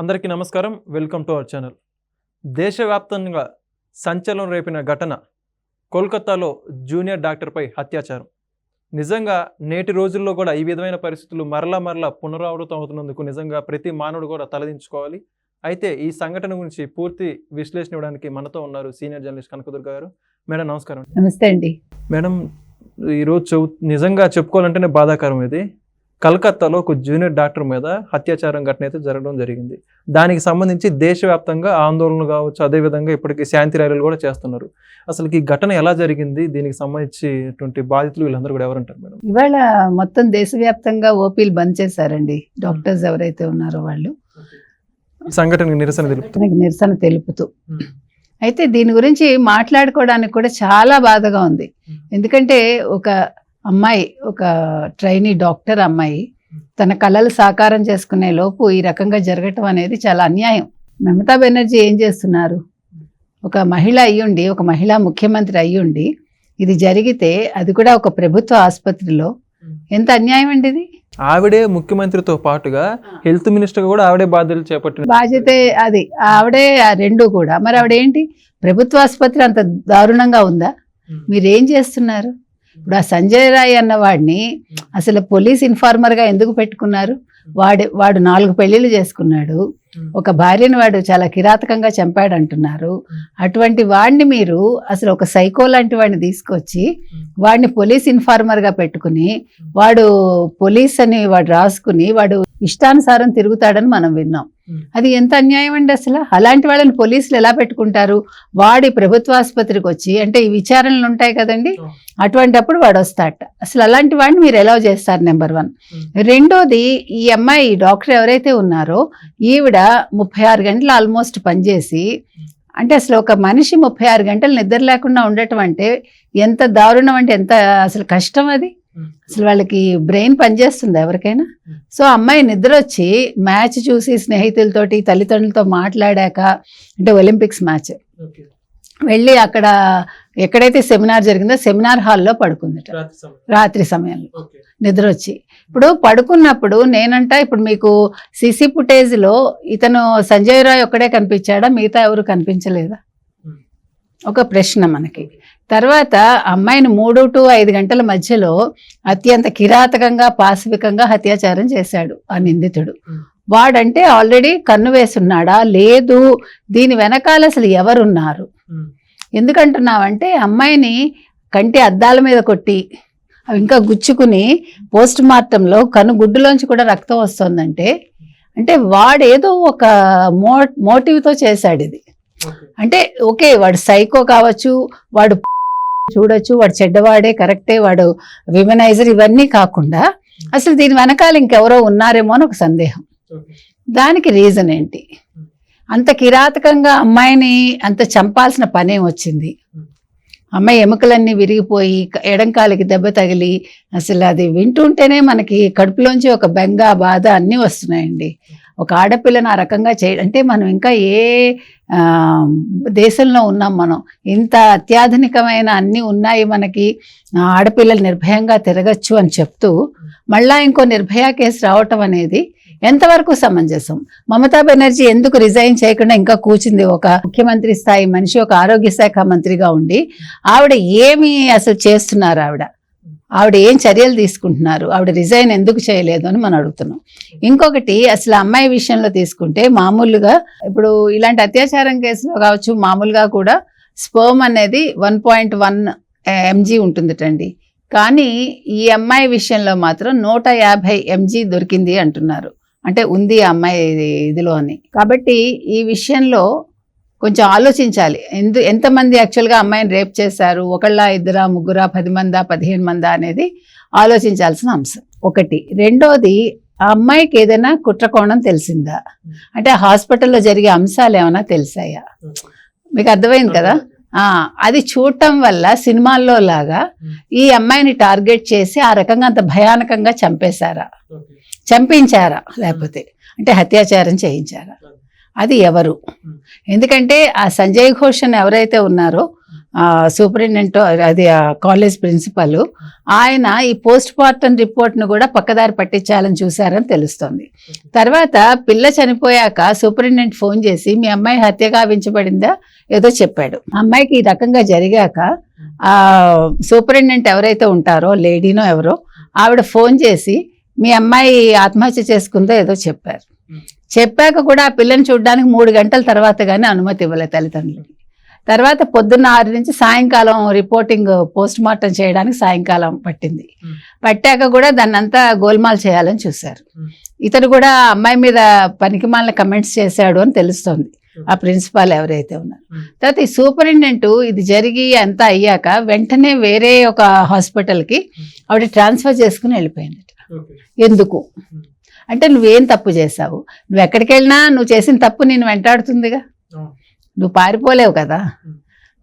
అందరికీ నమస్కారం. Welcome to our channel. దేశవ్యాప్తంగా సంచలనం రేపిన ఘటన కోల్కతాలో జూనియర్ డాక్టర్పై అత్యాచారం. నిజంగా నేటి రోజుల్లో కూడా ఈ విధమైన పరిస్థితులు మరలా మరలా పునరావృతం అవుతున్నందుకు నిజంగా ప్రతి మానవుడు కూడా తలదించుకోవాలి. అయితే ఈ సంఘటన గురించి పూర్తి విశ్లేషణ ఇవ్వడానికి మనతో ఉన్నారు సీనియర్ జర్నలిస్ట్ కనకదుర్గ గారు. మేడం నమస్కారం నమస్తే అండి. మేడం ఈరోజు చెవు నిజంగా చెప్పుకోవాలంటేనే బాధాకరం ఇది. కలకత్తాలో ఒక జూనియర్ డాక్టర్ మీద అత్యాచారం ఘటన అయితే జరగడం జరిగింది. దానికి సంబంధించి దేశవ్యాప్తంగా ఆందోళనలు కావచ్చు అదేవిధంగా ఇప్పటికీ శాంతి ర్యాలీలు కూడా చేస్తున్నారు. అసలు ఈ ఘటన ఎలా జరిగింది? దీనికి సంబంధించినటువంటి బాధితులు వీళ్ళందరూ కూడా ఎవరంటారు మేడం? ఇవాళ మొత్తం దేశవ్యాప్తంగా ఓపీలు బంద్ చేశారండి. డాక్టర్స్ ఎవరైతే ఉన్నారో వాళ్ళు. ఈ సంఘటనకి నిరసన తెలుపుతారు తనకి నిరసన తెలుపుతూ. అయితే దీని గురించి మాట్లాడుకోవడానికి కూడా చాలా బాధగా ఉంది. ఎందుకంటే ఒక అమ్మాయి ఒక ట్రైనీ డాక్టర్ అమ్మాయి తన కళలు సాకారం చేసుకునే లోపు ఈ రకంగా జరగటం అనేది చాలా అన్యాయం. మమతా బెనర్జీ ఏం చేస్తున్నారు? ఒక మహిళ అయ్యుండి ఒక మహిళా ముఖ్యమంత్రి అయ్యుండి ఇది జరిగితే అది కూడా ఒక ప్రభుత్వ ఆసుపత్రిలో. ఎంత అన్యాయం అండి ఇది? ఆవిడే ముఖ్యమంత్రితో పాటుగా హెల్త్ మినిస్టర్ కూడా ఆవిడే బాధ్యతలు చేపట్టిన బాధ్యత అది. ఆవిడే ఆ రెండు కూడా. మరి ఆవిడేంటి? ప్రభుత్వ ఆసుపత్రి అంత దారుణంగా ఉందా? మీరేం చేస్తున్నారు? ఇప్పుడు ఆ సంజయ్ రాయ్ అన్న వాడిని అసలు పోలీస్ ఇన్ఫార్మర్గా ఎందుకు పెట్టుకున్నారు? వాడు వాడు నాలుగు పెళ్ళిళ్ళు చేసుకున్నాడు. ఒక భార్యను వాడు చాలా కిరాతకంగా చంపాడు అంటున్నారు అటువంటి వాడిని మీరు అసలు ఒక సైకో లాంటి వాడిని తీసుకొచ్చి వాడిని పోలీస్ ఇన్ఫార్మర్గా పెట్టుకుని వాడు పోలీస్ అని వాడు రాసుకుని వాడు ఇష్టానుసారం తిరుగుతాడని మనం విన్నాం. అది ఎంత అన్యాయం అండి అసలు? అలాంటి వాళ్ళని పోలీసులు ఎలా పెట్టుకుంటారు? వాడి ప్రభుత్వ ఆసుపత్రికి వచ్చి అంటే ఈ విచారణలు ఉంటాయి కదండి. అటువంటప్పుడు వాడు వస్తాట అసలు అలాంటి వాడిని మీరు ఎలా చేస్తారు నెంబర్ వన్ రెండోది ఈ అమ్మాయి డాక్టర్ ఎవరైతే ఉన్నారో ఈవిడ ముప్పై ఆరు గంటలు ఆల్మోస్ట్ పనిచేసి అంటే అసలు ఒక మనిషి ముప్పై ఆరు గంటలు నిద్ర లేకుండా ఉండటం అంటే ఎంత దారుణం అంటే ఎంత అసలు కష్టం అది? అసలు వాళ్ళకి బ్రెయిన్ పనిచేస్తుంది ఎవరికైనా. సో అమ్మాయి నిద్ర వచ్చి మ్యాచ్ చూసి స్నేహితులతోటి తల్లిదండ్రులతో మాట్లాడాక అంటే ఒలింపిక్స్ మ్యాచ్. వెళ్ళి అక్కడ ఎక్కడైతే సెమినార్ జరిగిందో సెమినార్ హాల్లో పడుకుందట. రాత్రి సమయంలో. నిద్ర వచ్చి ఇప్పుడు పడుకున్నప్పుడు నేనంట ఇప్పుడు మీకు సీసీ ఫుటేజ్లో ఇతను సంజయ్ రాయ్ ఒక్కడే కనిపించాడా? మిగతా ఎవరు కనిపించలేదా. ఒక ప్రశ్న మనకి. తర్వాత అమ్మాయిని మూడు టు ఐదు గంటల మధ్యలో అత్యంత కిరాతకంగా పాశవికంగా అత్యాచారం చేశాడు ఆ నిందితుడు. వాడంటే ఆల్రెడీ కన్ను వేసున్నాడా? లేదు. దీని వెనకాల అసలు ఎవరున్నారు? ఎందుకంటున్నావంటే అమ్మాయిని కంటి అద్దాల మీద కొట్టి అవి ఇంకా గుచ్చుకుని పోస్ట్ మార్టంలో కను గుడ్డులోంచి కూడా రక్తం వస్తుందంటే అంటే వాడేదో ఒక మో మోటివ్తో చేశాడు ఇది. అంటే ఓకే వాడు సైకో కావచ్చు వాడు చూడొచ్చు. వాడు చెడ్డవాడే కరెక్టే. వాడు విమెనైజర్ ఇవన్నీ కాకుండా అసలు దీని వెనకాల ఇంకెవరో ఉన్నారేమో అని ఒక సందేహం. దానికి రీజన్ ఏంటి? అంత కిరాతకంగా అమ్మాయిని అంత చంపాల్సిన పనే వచ్చింది. అమ్మాయి ఎముకలన్నీ విరిగిపోయి ఎడంకాలికి దెబ్బ తగిలి అసలు అది వింటుంటేనే మనకి కడుపులోంచి ఒక బెంగ బాధ అన్నీ వస్తున్నాయండి. ఒక ఆడపిల్లని ఆ రకంగా చేయ అంటే మనం ఇంకా ఏ దేశంలో ఉన్నాం మనం ఇంత అత్యాధునికమైన అన్నీ ఉన్నాయి మనకి ఆడపిల్లలు నిర్భయంగా తిరగచ్చు అని చెప్తూ మళ్ళా ఇంకో నిర్భయ కేసు రావటం అనేది ఎంతవరకు సమంజసం? మమతా బెనర్జీ ఎందుకు రిజైన్ చేయకుండా ఇంకా కూర్చుంది? ఒక ముఖ్యమంత్రి స్థాయి మనిషి ఒక ఆరోగ్య శాఖ మంత్రిగా ఉండి ఆవిడ ఏమి అసలు చేస్తున్నారు ఆవిడ? ఆవిడ ఏం చర్యలు తీసుకుంటున్నారు? ఆవిడ రిజైన్ ఎందుకు చేయలేదు అని మనం అడుగుతున్నాం. ఇంకొకటి అసలు అమ్మాయి విషయంలో తీసుకుంటే మామూలుగా ఇప్పుడు ఇలాంటి అత్యాచారం కేసులో కావచ్చు మామూలుగా కూడా స్పోమ్ అనేది వన్ పాయింట్ వన్ ఎంజీ ఉంటుందిటండి. కానీ ఈ అమ్మాయి విషయంలో మాత్రం నూట యాభై ఎంజీ దొరికింది అంటున్నారు. అంటే ఉంది ఆ అమ్మాయి ఇదిలో అని. కాబట్టి ఈ విషయంలో కొంచెం ఆలోచించాలి. ఎందు ఎంతమంది యాక్చువల్గా అమ్మాయిని రేప్ చేశారు? ఒకళ్ళ ఇద్దరా ముగ్గురా పది మందా పదిహేను మందా అనేది ఆలోచించాల్సిన అంశం ఒకటి. రెండోది ఆ అమ్మాయికి ఏదైనా కుట్రకోణం తెలిసిందా? అంటే హాస్పిటల్లో జరిగే అంశాలు ఏమైనా తెలిసాయా? మీకు అర్థమైంది కదా? అది చూడటం వల్ల సినిమాల్లో లాగా ఈ అమ్మాయిని టార్గెట్ చేసి ఆ రకంగా అంత భయానకంగా చంపేశారా? చంపించారా? లేకపోతే అంటే అత్యాచారం చేయించారా? అది ఎవరు? ఎందుకంటే ఆ సంజయ్ ఘోష్ అని ఎవరైతే ఉన్నారో సూపరింటెండెంట్ అది కాలేజ్ ప్రిన్సిపల్ ఆయన ఈ పోస్ట్ మార్టం రిపోర్ట్ను కూడా పక్కదారి పట్టించాలని చూశారని తెలుస్తోంది. తర్వాత పిల్ల చనిపోయాక సూపరింటెండెంట్ ఫోన్ చేసి మీ అమ్మాయి హత్య గావించబడిందా? ఏదో చెప్పాడు. అమ్మాయికి ఈ రకంగా జరిగాక ఆ సూపరింటెండెంట్ ఎవరైతే ఉంటారో లేడీనో ఎవరో ఆవిడ ఫోన్ చేసి మీ అమ్మాయి ఆత్మహత్య చేసుకుందో? ఏదో చెప్పారు. చెప్పాక కూడా ఆ పిల్లని చూడడానికి మూడు గంటల తర్వాత కానీ అనుమతి ఇవ్వలేదు తల్లిదండ్రులకి. తర్వాత పొద్దున్న ఆరు నుంచి సాయంకాలం రిపోర్టింగ్ పోస్ట్ మార్టం చేయడానికి సాయంకాలం పట్టింది. పట్టాక కూడా దాన్ని అంతా గోల్మాల్ చేయాలని చూశారు. ఇతను కూడా అమ్మాయి మీద పనికిమాలిన కమెంట్స్ చేశాడు అని తెలుస్తోంది. ఆ ప్రిన్సిపాల్ ఎవరైతే ఉన్నారు. తర్వాత ఈ సూపరింటెండెంట్ ఇది జరిగి అంతా అయ్యాక వెంటనే వేరే ఒక హాస్పిటల్కి ఆవిడ ట్రాన్స్ఫర్ చేసుకుని వెళ్ళిపోయింది ఎందుకు. అంటే నువ్వేం తప్పు చేశావు? నువ్వు ఎక్కడికి వెళ్ళినా నువ్వు చేసిన తప్పు నేను వెంటాడుతుందిగా. నువ్వు పారిపోలేవు కదా.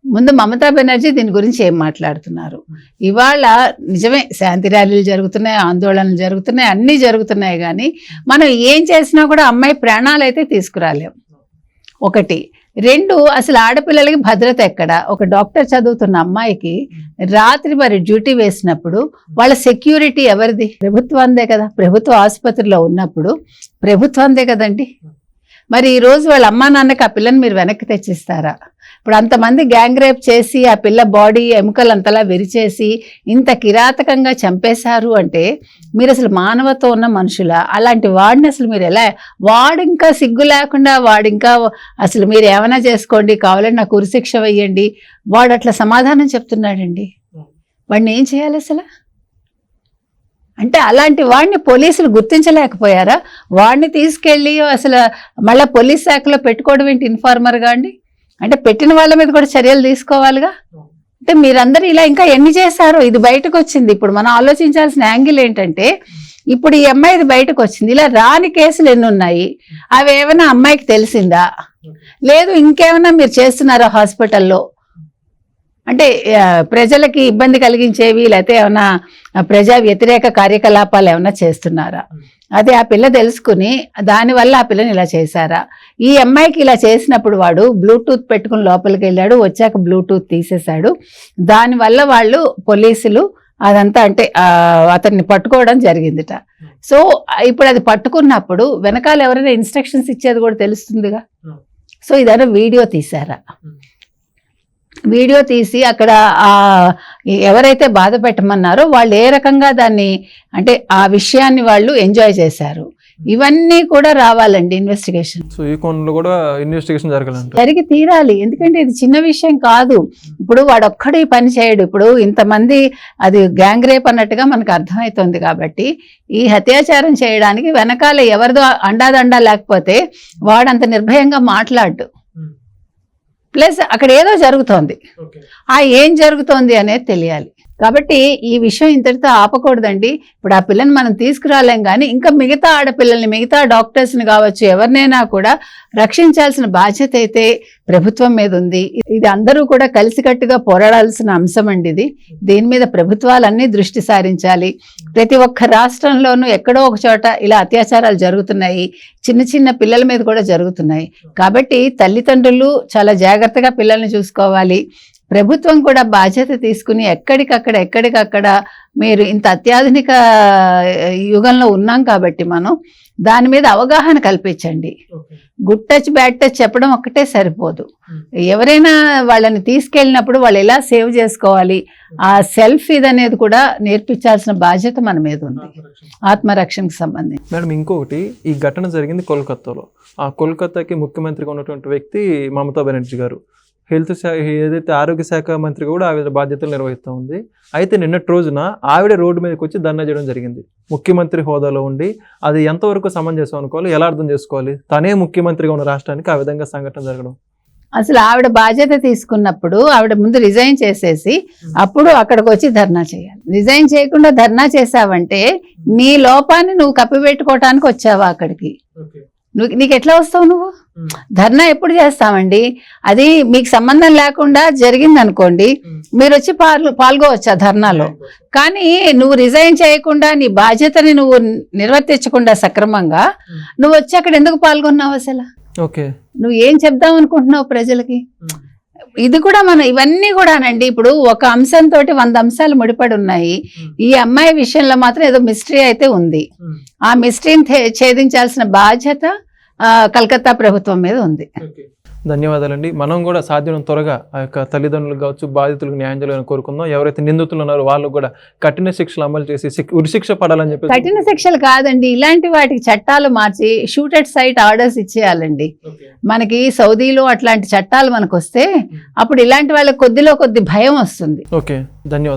ముందు మమతా బెనర్జీ దీని గురించి ఏం మాట్లాడుతున్నారు. ఇవాళ నిజమే శాంతి ర్యాలీలు జరుగుతున్నాయి ఆందోళనలు జరుగుతున్నాయి అన్నీ జరుగుతున్నాయి కానీ మనం ఏం చేసినా కూడా అమ్మాయి ప్రాణాలు అయితే తీసుకురాలేం ఒకటి రెండు అసలు ఆడపిల్లలకి భద్రత ఎక్కడ? ఒక డాక్టర్ చదువుతున్న అమ్మాయికి రాత్రి మరి డ్యూటీ వేసినప్పుడు వాళ్ళ సెక్యూరిటీ ఎవరిది? ప్రభుత్వందే కదా. ప్రభుత్వ ఆసుపత్రిలో ఉన్నప్పుడు ప్రభుత్వందే కదండి. మరి ఈ రోజు వాళ్ళ అమ్మా నాన్నకి ఆ పిల్లని మీరు వెనక్కి తెచ్చిస్తారా? ఇప్పుడు అంతమంది గ్యాంగ్ రేప్ చేసి ఆ పిల్ల బాడీ ఎముకలు అంతలా విరిచేసి ఇంత కిరాతకంగా చంపేశారు అంటే మీరు అసలు మానవతో ఉన్న మనుషుల? అలాంటి వాడిని అసలు మీరు ఎలా వాడు ఇంకా సిగ్గు లేకుండా వాడు ఇంకా అసలు మీరు ఏమైనా చేసుకోండి కావాలంటే నాకు ఉరిశిక్ష వెయ్యండి వాడు అట్లా సమాధానం చెప్తున్నాడండి. వాడిని ఏం చేయాలి అసలు? అంటే అలాంటి వాడిని పోలీసులు గుర్తించలేకపోయారా? వాడిని తీసుకెళ్ళి అసలు మళ్ళీ పోలీస్ శాఖలో పెట్టుకోవడం ఏంటి ఇన్ఫార్మర్గా అండి? అంటే పెట్టిన వాళ్ళ మీద కూడా చర్యలు తీసుకోవాలిగా? అంటే మీరందరూ ఇలా ఇంకా ఎన్ని చేశారో? ఇది బయటకు వచ్చింది. ఇప్పుడు మనం ఆలోచించాల్సిన యాంగిల్ ఏంటంటే ఇప్పుడు ఈ అమ్మాయిది బయటకు వచ్చింది. ఇలా రాని కేసులు ఎన్ని ఉన్నాయి? అవి ఏమైనా అమ్మాయికి తెలిసిందా? లేదు ఇంకేమైనా మీరు చేస్తున్నారా హాస్పిటల్లో? అంటే ప్రజలకి ఇబ్బంది కలిగించేవి లేకపోతే ఏమైనా ప్రజా వ్యతిరేక కార్యకలాపాలు ఏమైనా చేస్తున్నారా? అదే ఆ పిల్ల తెలుసుకుని దానివల్ల ఆ పిల్లని ఇలా చేశారా? ఈ అమ్మాయికి ఇలా చేసినప్పుడు వాడు బ్లూటూత్ పెట్టుకుని లోపలికి వెళ్ళాడు వచ్చాక బ్లూటూత్ తీసేశాడు. దానివల్ల వాళ్ళు పోలీసులు అదంతా అంటే ఆ, అతన్ని పట్టుకోవడం జరిగిందిట. సో ఇప్పుడు అది పట్టుకున్నప్పుడు వెనకాల ఎవరైనా ఇన్స్ట్రక్షన్స్ ఇచ్చేది కూడా తెలుస్తుందిగా. సో ఇదైనా వీడియో Hmm. వీడియో తీసి అక్కడ ఆ ఎవరైతే బాధ పెట్టమన్నారో వాళ్ళు ఏ రకంగా దాన్ని అంటే ఆ విషయాన్ని వాళ్ళు ఎంజాయ్ చేశారు. ఇవన్నీ కూడా రావాలండి ఇన్వెస్టిగేషన్ సో ఈ కోణంలో కూడా ఇన్వెస్టిగేషన్ జరగాలంట జరిగి తీరాలి. ఎందుకంటే ఇది చిన్న విషయం కాదు. ఇప్పుడు వాడు ఒక్కడే ఈ పని చేయడు. ఇప్పుడు ఇంతమంది అది గ్యాంగ్ రేప్ అన్నట్టుగా మనకు అర్థమవుతుంది కాబట్టి ఈ అత్యాచారం చేయడానికి వెనకాల ఎవరిదో అండాదండా లేకపోతే వాడు అంత నిర్భయంగా మాట్లాడు. ప్లస్ అక్కడ ఏదో జరుగుతోంది. ఆ ఏం జరుగుతోంది అనేది తెలియాలి. కాబట్టి ఈ విషయం ఇంతటితో ఆపకూడదండి. ఇప్పుడు ఆ పిల్లని మనం తీసుకురాలేం కానీ ఇంకా మిగతా ఆడపిల్లల్ని మిగతా డాక్టర్స్ని కావచ్చు ఎవరినైనా కూడా రక్షించాల్సిన బాధ్యత అయితే ప్రభుత్వం మీద ఉంది. ఇది అందరూ కూడా కలిసికట్టుగా పోరాడాల్సిన అంశం అండి ఇది. దీని మీద ప్రభుత్వాలన్నీ దృష్టి సారించాలి. ప్రతి ఒక్క రాష్ట్రంలోనూ ఎక్కడో ఒక చోట ఇలా అత్యాచారాలు జరుగుతున్నాయి. చిన్న చిన్న పిల్లల మీద కూడా జరుగుతున్నాయి. కాబట్టి తల్లిదండ్రులు చాలా జాగ్రత్తగా పిల్లల్ని చూసుకోవాలి. ప్రభుత్వం కూడా బాధ్యత తీసుకుని ఎక్కడికక్కడ ఎక్కడికక్కడ మీరు ఇంత అత్యాధునిక యుగంలో ఉన్నాం కాబట్టి మనం దాని మీద అవగాహన కల్పించండి. గుడ్ టచ్ బ్యాడ్ టచ్ చెప్పడం ఒక్కటే సరిపోదు. ఎవరైనా వాళ్ళని తీసుకెళ్ళినప్పుడు వాళ్ళు ఎలా సేవ్ చేసుకోవాలి ఆ సెల్ఫ్ ఇదనేది కూడా నేర్పించాల్సిన బాధ్యత మన మీద ఉంది. ఆత్మరక్షణకు సంబంధించి. మేడం ఇంకొకటి ఈ ఘటన జరిగింది కోల్కత్తాలో ఆ కోల్కతాకి ముఖ్యమంత్రిగా ఉన్నటువంటి వ్యక్తి మమతా బెనర్జీ గారు. హెల్త్ శాఖ ఏదైతే ఆరోగ్య శాఖ మంత్రి కూడా ఆవిడ బాధ్యతలు నిర్వహిస్తూ ఉంది. అయితే నిన్నటి రోజున ఆవిడ రోడ్డు మీదకి వచ్చి ధర్నా చేయడం జరిగింది. ముఖ్యమంత్రి హోదాలో ఉండి అది ఎంతవరకు సమంజసం అనుకోవాలి ఎలా అర్థం చేసుకోవాలి? తనే ముఖ్యమంత్రిగా ఉన్న రాష్ట్రానికి ఆ విధంగా సంఘటన జరగడం. అసలు ఆవిడ బాధ్యత తీసుకున్నప్పుడు ఆవిడ ముందు రిజైన్ చేసేసి అప్పుడు అక్కడికి వచ్చి ధర్నా చేయాలి. రిజైన్ చేయకుండా ధర్నా చేసావంటే నీ లోపాన్ని నువ్వు కప్పిపెట్టుకోవటానికి వచ్చావా అక్కడికి? నువ్వు నీకు ఎట్లా వస్తావు నువ్వు? ధర్నా ఎప్పుడు చేస్తామండి? అది మీకు సంబంధం లేకుండా జరిగింది అనుకోండి మీరు వచ్చి పాల్గొ పాల్గొవచ్చు ఆ ధర్నాలో కానీ నువ్వు రిజైన్ చేయకుండా నీ బాధ్యతని నువ్వు నిర్వర్తించకుండా సక్రమంగా నువ్వు వచ్చి అక్కడ ఎందుకు పాల్గొన్నావు అసలు? ఓకే. నువ్వు ఏం చెప్దాం అనుకుంటున్నావు ప్రజలకి ఇది కూడా మనం ఇవన్నీ కూడానండి. ఇప్పుడు ఒక అంశంతో వంద అంశాలు ముడిపడి ఉన్నాయి ఈ అమ్మాయి విషయంలో మాత్రం ఏదో మిస్టరీ అయితే ఉంది. ఆ మిస్టరీని ఛేదించాల్సిన బాధ్యత ఆ, కలకత్తా ప్రభుత్వం మీద ఉంది. ధన్యవాదాలండి. మనం కూడా సాధ్యం త్వరగా ఆ యొక్క తల్లిదండ్రులు కావచ్చు బాధితులకు న్యాయం చేయాలని కోరుకుందాం. ఎవరైతే నిందితులు ఉన్నారో వాళ్ళు కూడా కఠిన శిక్షలు అమలు చేసి శిక్- ఉరిశిక్ష పడాలని చెప్పి కఠిన శిక్షలు కాదండి. ఇలాంటి వాటికి చట్టాలు మార్చి షూట్ అట్ సైట్ ఆర్డర్స్ ఇచ్చేయాలండి. మనకి సౌదీలో అట్లాంటి చట్టాలు మనకు వస్తే అప్పుడు ఇలాంటి వాళ్ళకి కొద్దిలో కొద్ది భయం వస్తుంది. ఓకే. ధన్యవాదాలు.